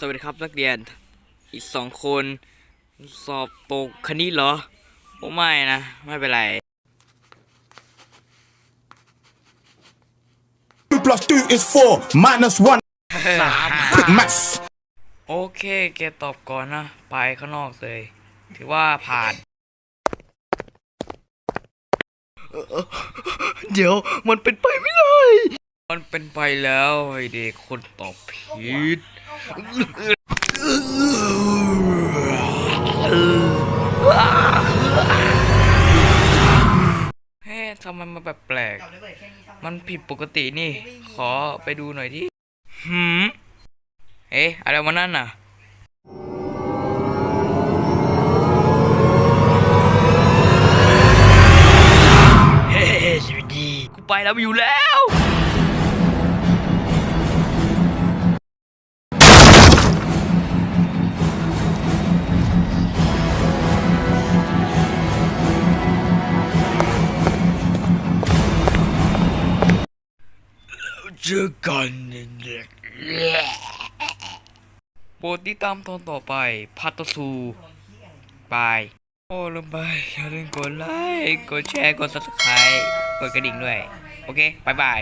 สวัสดีครับนักเรียนอีกสองคนสอบตกคณิตเหรอโอ้ไม่นะ ไม่เป็นไร Two plus two is four, minus one สาม maths. โอเค แกตอบก่อนนะ ไปข้างนอกเลย ถือว่าผ่าน เดี๋ยวมันเป็นไปไมันเป็นไปแล้วไอเด็กคนตอบผิดเฮ้ทำไมมันแบบแปลก มันผิดปกตินี่ ขอไปดูหน่อยดิหืมเอ๊ะอะไรวะนั่นน่ะเฮ้สวัสดี กูไปแล้วอยู่แล้ว จอกันเด็กโปรดติดตามตอนต่อไปพัตสูบายโอ้ลืมไปอย่าลืมกดไลค์กดแชร์กด subscribe กดกระดิ่งด้วย โอเคบายบาย